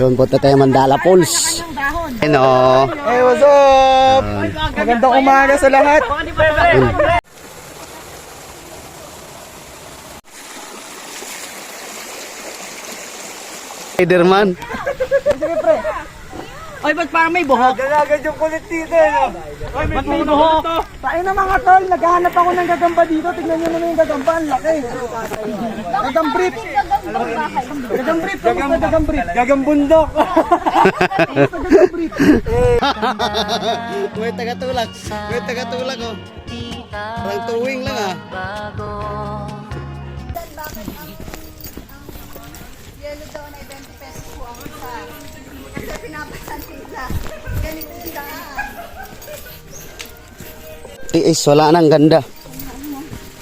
Yun, punta tayo Mandala Falls. Ano? Hey, what's up? Magandang umaga sa lahat. Spiderman. Ay, ba't parang may buhok? Galagad yung kulit dito, eh? Ba't may buhok? Tayo na mga tol, naghahanap ako ng gagamba dito. Tignan nyo naman yung gagamba, ang laki. Gagambrit. Gagambrit, kamusta gagambrit? Gagambundok. May tagatulak. May tagatulak oh. Parang tuwing lang ah. Yellow daw na 20 pesos po ang isa. Kasi pinapasan nila. Ganito yung daan. Tiis, wala na ang ganda.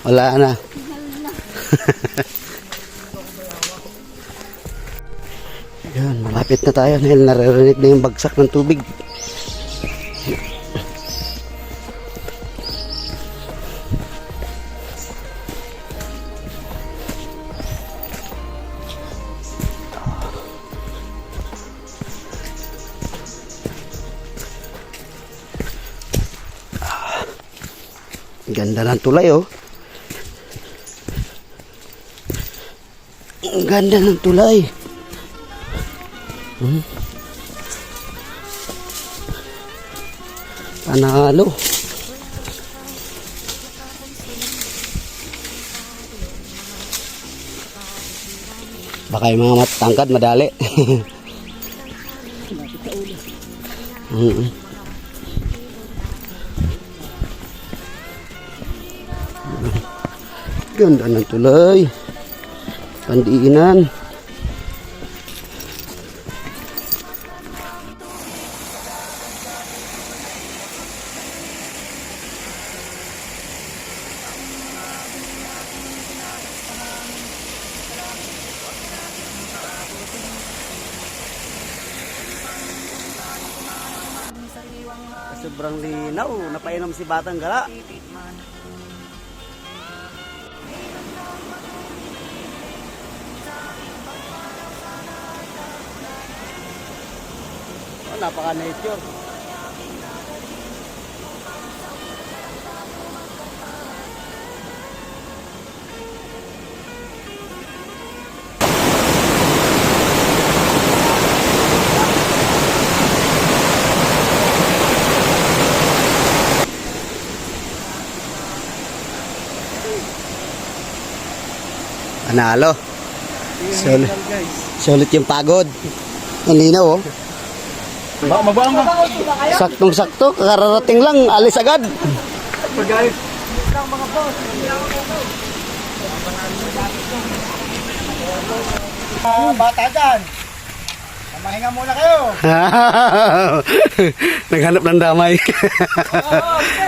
Wala na. Yan, malapit na tayo dahil naririnig na yung bagsak ng tubig. Ganda ng tulay oh. Ang ganda ng tulay. Hmm. Panalo. Baka yung mga matangkad madali. Mm. Ganda ng tulay. Pandiinan. Sobrang linaw. Napainom si Batang Gala. Oh, napaka-nature. Panalo. Sulit, sulit yung pagod. Ang linaw oh. Mabuang ka. Saktong sakto, kararating lang, alis agad. Pagayos. Ah, bata dyan. Mahinga muna kayo. Naghanap ng damay.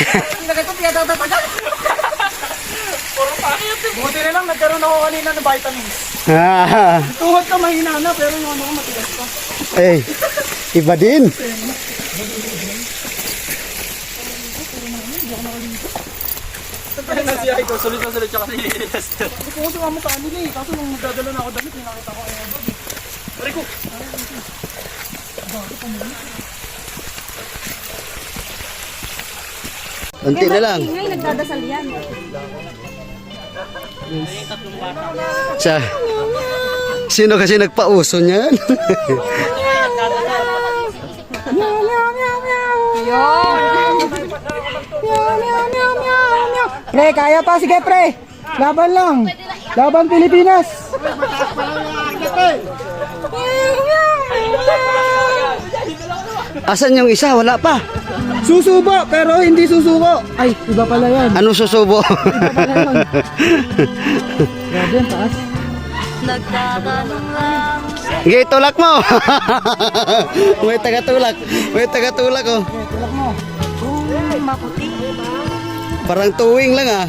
oh. Buti na lang, nagkaroon ako kanina ng vitamins. Tuhod ka mahina na, pero yung ano ko matigas pa. eh, iba din. Siyempre na siya ito, sulit na sulit siya kasi Lester. Gusto ko sumama sa kanila eh, kaso nung magdadala na ako damit, may nakita ko ayun. Pare ko! Unti na lang. Ingay, nagdadasal yan. Sa, sino kasi nagpauso niyan? Pre, kaya pa, sige pre! Laban lang! Laban Pilipinas! Asan yung isa? Wala pa. Susubo, pero hindi susuko! Ay, iba pala yan. Ano susubo? Grabe, ang taas. Nagtatanong lang Sige, tulak mo. May taga-tulak. May taga-tulak oh. kung maputi Parang tuwing lang ah.